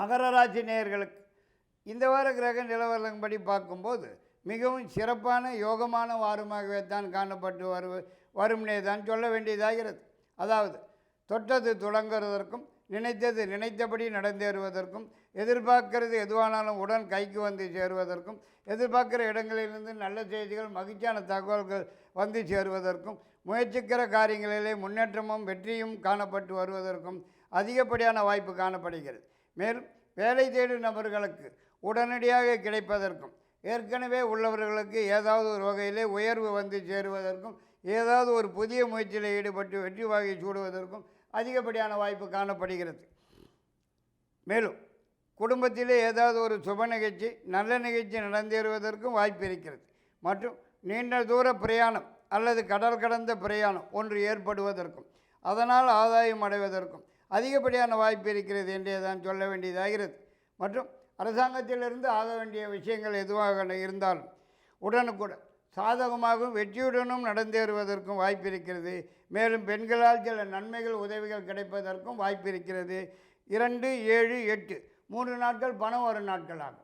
மகர ராசி நேயர்களுக்கு இந்த வார கிரக நிலவரப்படி பார்க்கும்போது மிகவும் சிறப்பான யோகமான வாரமாகவே தான் காணப்பட்டு வரு வரும்னே தான் சொல்ல வேண்டியதாகிறது. அதாவது தொட்டது தொடங்குறதற்கும் நினைத்தது நினைத்தபடி நடந்தேறுவதற்கும் எதிர்பார்க்கிறது எதுவானாலும் உடன் கைக்கு வந்து சேருவதற்கும் எதிர்பார்க்கிற இடங்களிலிருந்து நல்ல செய்திகள் மகிழ்ச்சியான தகவல்கள் வந்து சேருவதற்கும் முயற்சிக்கிற காரியங்களிலே முன்னேற்றமும் வெற்றியும் காணப்பட்டு வருவதற்கும் அதிகப்படியான வாய்ப்பு காணப்படுகிறது. மேலும் வேலை தேடும் நபர்களுக்கு உடனடியாக கிடைப்பதற்கும் ஏற்கனவே உள்ளவர்களுக்கு ஏதாவது ஒரு வகையிலே உயர்வு வந்து சேருவதற்கும் ஏதாவது ஒரு புதிய முயற்சியில் ஈடுபட்டு வெற்றி வாகை சூடுவதற்கும் அதிகப்படியான வாய்ப்பு காணப்படுகிறது. மேலும் குடும்பத்திலே ஏதாவது ஒரு சுப நிகழ்ச்சி நல்ல நிகழ்ச்சி நடந்தேறுவதற்கும் வாய்ப்பு இருக்கிறது. மற்றும் நீண்ட தூர பிரயாணம் அல்லது கடல் கடந்த பிரயாணம் ஒன்று ஏற்படுவதற்கும் அதனால் ஆதாயம் அடைவதற்கும் அதிகப்படியான வாய்ப்பு இருக்கிறது என்றே தான் சொல்ல வேண்டியதாகிறது. மற்றும் அரசாங்கத்திலிருந்து ஆக வேண்டிய விஷயங்கள் எதுவாக இருந்தாலும் உடனுக்குடன் சாதகமாகவும் வெற்றியுடனும் நடந்தேறுவதற்கும் வாய்ப்பு இருக்கிறது. மேலும் பெண்களால் சில நன்மைகள் உதவிகள் கிடைப்பதற்கும் வாய்ப்பு இருக்கிறது. இரண்டு ஏழு எட்டு மூன்று நாட்கள் பணம் வரும் நாட்கள் ஆகும்